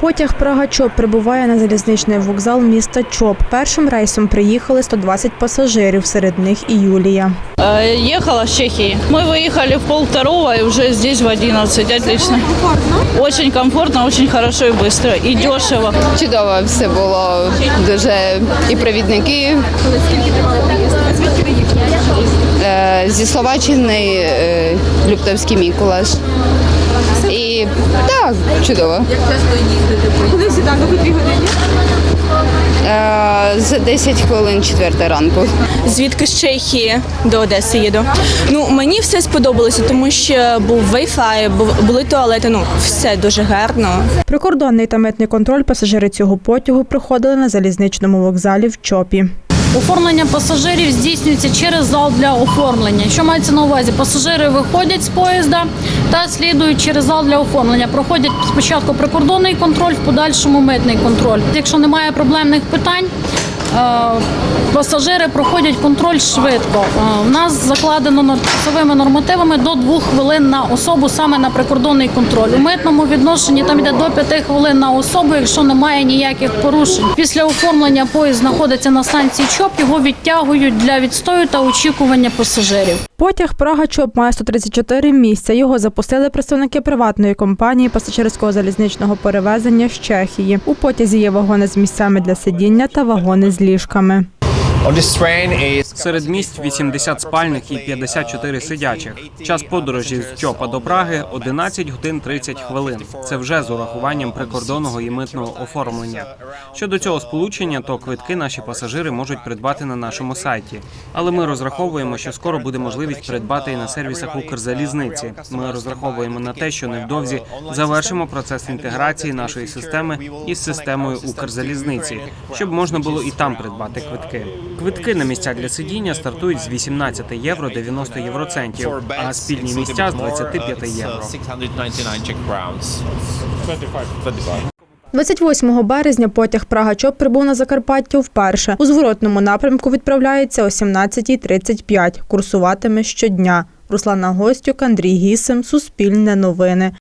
Потяг Прага Чоп прибуває на залізничний вокзал міста Чоп. Першим рейсом приїхали 120 пасажирів, серед них і Юлія. Э, Ехала с Чехии. Мы выехали в пол второго и уже здесь в 11. Отлично. Очень комфортно, очень хорошо и быстро. И дешево. Чудово все було дуже і провідники. Е, Зі Словаччини е, Люптовський Мікулаш. Так, чудово. Як часто їздите? Коли сіданок у дві години? За 10 хвилин четверта ранку. звідки з Чехії до Одеси їду. Ну мені все сподобалося, тому що був Wi-Fi, був- були туалети. Ну все дуже гарно. Прикордонний та митний контроль пасажири цього потягу проходили на залізничному вокзалі в Чопі. Оформлення пасажирів здійснюється через зал для оформлення. Що мається на увазі? Пасажири виходять з поїзда та слідують через зал для оформлення. Проходять спочатку прикордонний контроль, в подальшому митний контроль. Якщо немає проблемних питань, пасажири проходять контроль швидко. Е, В нас закладено часовими нормативами до двох хвилин на особу саме на прикордонний контроль. У митному відношенні там йде до п'яти хвилин на особу, якщо немає ніяких порушень. Після оформлення поїзд знаходиться на станції ЧОП. Його відтягують для відстою та очікування пасажирів. Потяг Прага Чоп має 134 місця. Його запустили представники приватної компанії пасажирського залізничного перевезення з Чехії. У потязі є вагони з місцями для сидіння та вагони з ліжками. Серед місць 80 спальних і 54 сидячих. Час подорожі з Чопа до Праги 11 годин 30 хвилин. Це вже з урахуванням прикордонного і митного оформлення. Щодо цього сполучення, то квитки наші пасажири можуть придбати на нашому сайті. Але ми розраховуємо, що скоро буде можливість придбати і на сервісах Укрзалізниці. Ми розраховуємо на те, що невдовзі завершимо процес інтеграції нашої системи із системою Укрзалізниці, щоб можна було і там придбати квитки. Квитки на місця для сидіння стартують з 18 євро 90 євроцентів, а спільні місця з more, 25 uh, євро. 699 Czech crowns. 25. 25. 28 березня потяг Прага Чоп прибув на Закарпаття вперше. У зворотному напрямку відправляється о 17.35. Курсуватиме щодня. Руслана Гостюк, Андрій Гісим, Суспільне новини.